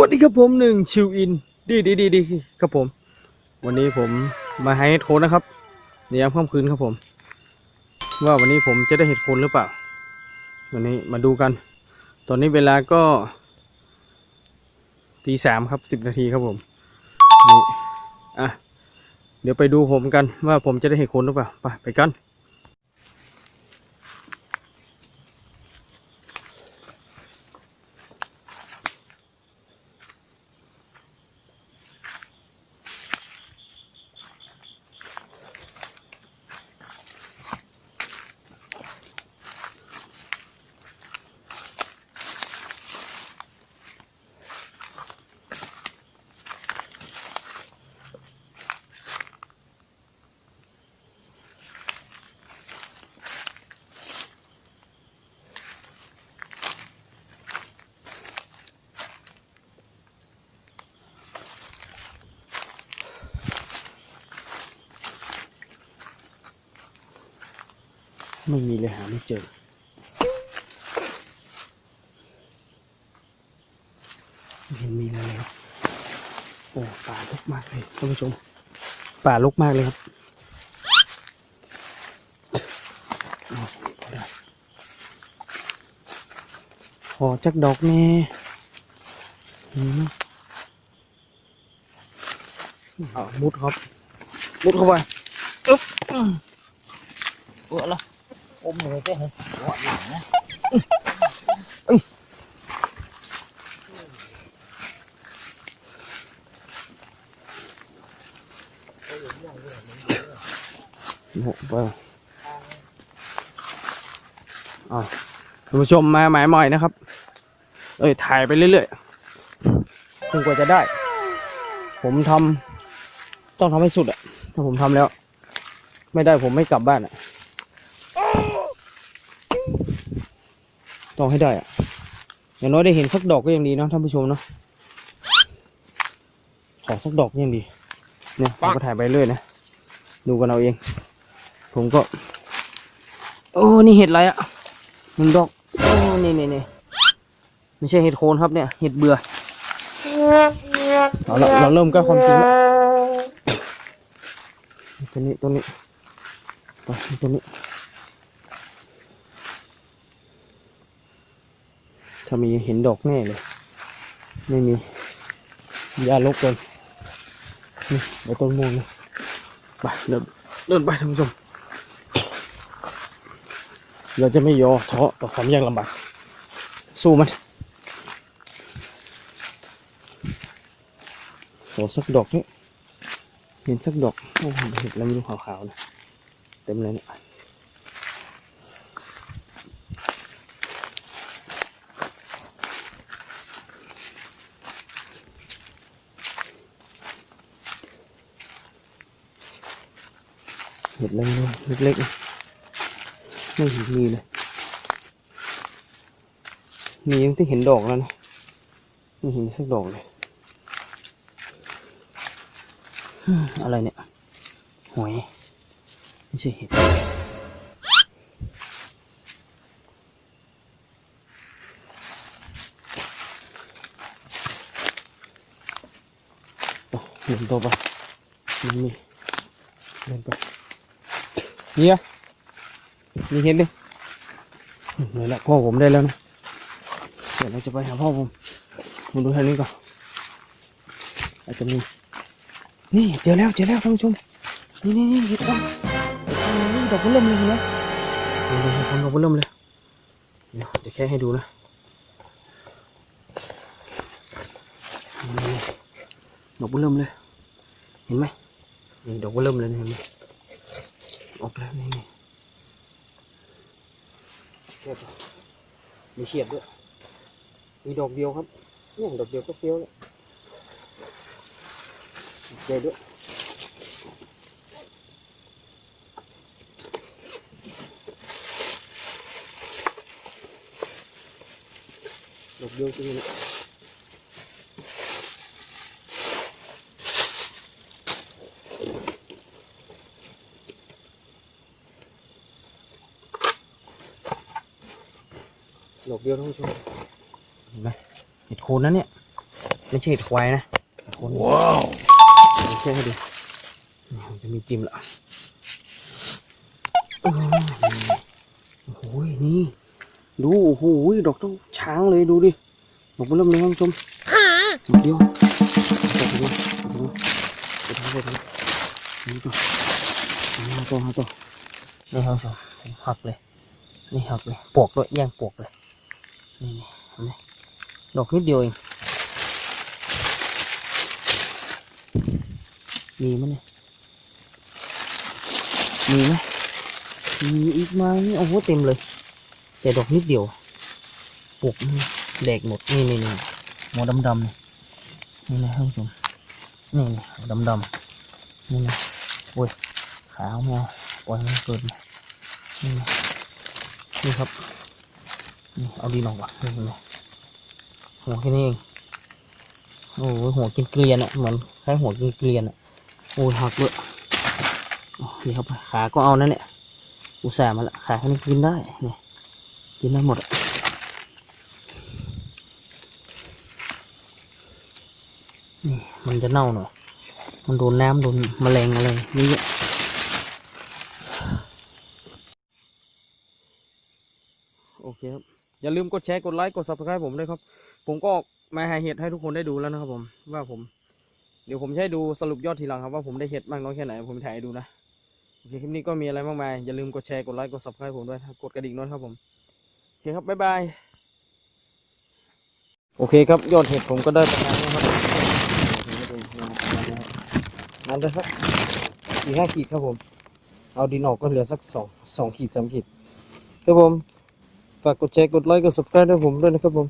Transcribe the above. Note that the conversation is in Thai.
วัสดีครับผมหนึ่งชิวอิน ดีดีดีดีครับผม วันนี้ผมมาให้เห็ดโคนนะครับในยามค่ำคืนครับผม ว่าวันนี้ผมจะได้เห็ดโคนหรือเปล่า วันนี้มาดูกัน ตอนนี้เวลาก็ตีสามครับสิบนาทีครับผมนี่อะเดี๋ยวไปดูผมกันว่าผมจะได้เห็ดโคนหรือเปล่าไปไปกัน ไม่มีเลยหาไม่เจอ เห็นมีอะไรเลยครับโอ้ป่ารกมากเลยท่านผู้ชม ป่ารกมากเลยครับเอได้ขอจักดอกแน่มเอามุดครับ มุดเข้าไปอึ๊บอื ม bữa là ôm người cái hả gọi lẳng á หกเบอร์อ่าท่านผู้ชมมาหมายหมอยนะครับ เอ้ยถ่ายไปเรื่อยๆจนกว่าจะได้ ผมทำต้องทำให้สุดอะถ้าผมทำแล้ว ไม่ได้ผมไม่กลับบ้านอะ ต้องให้ได้อะอย่างน้อยได้เห็นสักดอกก็ยังดีเนอะท่านผู้ชมเนาะขอสักดอกก็ยังดีเนี่ยผมก็ถ่ายไปเรื่อยนะดูกันเอาเอง ผมก็ โอ้นี่เห็ดอะไรอะหนึ่งดอกโอ้นี่นี่นี่ไม่ใช่เห็ดโคนครับเนี่ย เห็ดเบื่อเอาละเราเริ่มก้าวความจริงแล้วตัวนี้ตัวนี้ไปตัวนี้ ถ้ามีเห็นดอกแน่เลย ไม่มียาลกเลยนี่เดี๋ยวต้นม่วงนะไปเดินเดินไปท่านผู้ชม เราจะไม่ยอท้อต่อความยากลำบากสู้มันขอสักดอกนี่เห็นสักดอกโอ้เห็ดแล้วไม่รู้ขาวๆนะเต็มเลยเนี่ย ห็ดแล้วเล็กๆไม่เห็นมีเลย มียังที่เห็นดอกแล้วนะไม่เห็นสักดอกเลย อะไรเนี่ยหอยไม่ใช่เห็ดไปเดินต่อไปมันมีเดินไป เนี่ยมีเห็นดินี่แหละพ่อผมได้แล้วนะเดี๋ยวเราจะไปหาพ่อผมมาดูทางนี้ก่อนอาจจะมีนี่เจอแล้วเจอแล้วท่านผู้ชมนี่นี่นี่เห็ดคนนี่ดอกพุ่มเริ่มเลยเห็นไหมนี่นี่เห็ดดอกพุ่มเริ่มเลยเดี๋ยวจะแค่ให้ดูนะนี่ดอกพุ่มเริ่มเลย เห็นไหมนี่ดอกพุ่มเริ่มเลยเห็นไหม ออกแล้วนี่นี่เขียดมีเขียดด้วย มีดอกเดียวครับเนี่ยดอกเดียวก็เฟี้ยวแล้วเจอด้วยดอกเดียวจริงๆ อกเดียวท่านผู้ชมเห็นไหมเห็ดโคนนะเนี่ยไม่ใช่เห็ดควายนะคนว้าวไม่ใช่ให้ดูมันจะมีจิ้มละอื้อโอ้โหนี่ ดูโอ้โหดอกต้องช้างเลยดูดิดอกเบอร์เริ่มเลยท่านผู้ชมหมดเดียวไปดูไปดูไปดูไปดูนี่ต่อมาต่อมาต่อนี่ครับผู้ชมผมหักเลยนี่หักเลยปวกด้วยแย่งปวกเลย นี่นี่ดอกนิดเดียวเองมีมั้ยเนี่ยมีไหมมีอีกไหมโอ้โหเต็มเลย แต่ดอกนิดเดียวปลูกนี่แดกหมดนี่นี่นี่หัวดำดำๆนี่นี่นะท่านผู้ชมนี่นี่ดำดำๆนี่นะโอ้ยขาวมวปล่อยมันเกิดนะนี่นะนี่ครับ เอาดีหน่อยวะนี่เห็นไหมหัวแค่นี้เองโอ้ยหัวกินเกลียนอะเหมือนคล้ายหัวกินเกลียนอะโอ้ยหักเลยอ๋อนี่ครับขาก็เอานั่นเนี่ยอุตส่าห์มาละขาแค่นี้กินได้เนี่ยกินได้หมดอะนี่มันจะเน่าหน่อย มันโดนน้ำโดนแมลงอะไรนี่เยอะโอเคครับ อย่าลืมกดแชร์กดไลค์กด subscribe ผมด้วยครับ ผมก็มาหาเห็ดให้ทุกคนได้ดูแล้วนะครับผมว่าผม เดี๋ยวผมจะให้ดูสรุปยอดทีหลังครับว่าผมได้เห็ดมากน้อยแค่ไหนผมถ่ายให้ดูนะโอเคคลิปนี้ก็มีอะไรมากมายอย่าลืมกดแชร์กดไลค์กด subscribe ผมด้วยกดกระดิ่งด้วยครับผมโอเคครับบ๊ายบายโอเคครับยอดเห็ดผมก็ได้ประมาณนี้ครับนั่นได้สักสี่ห้าขีดครับผม เอาดินออกก็เหลือสักสองสองขีดสามขีดครับผม ฝากกดแชร์กดไลค์กด subscribe ด้วยผมด้วยนะครับผม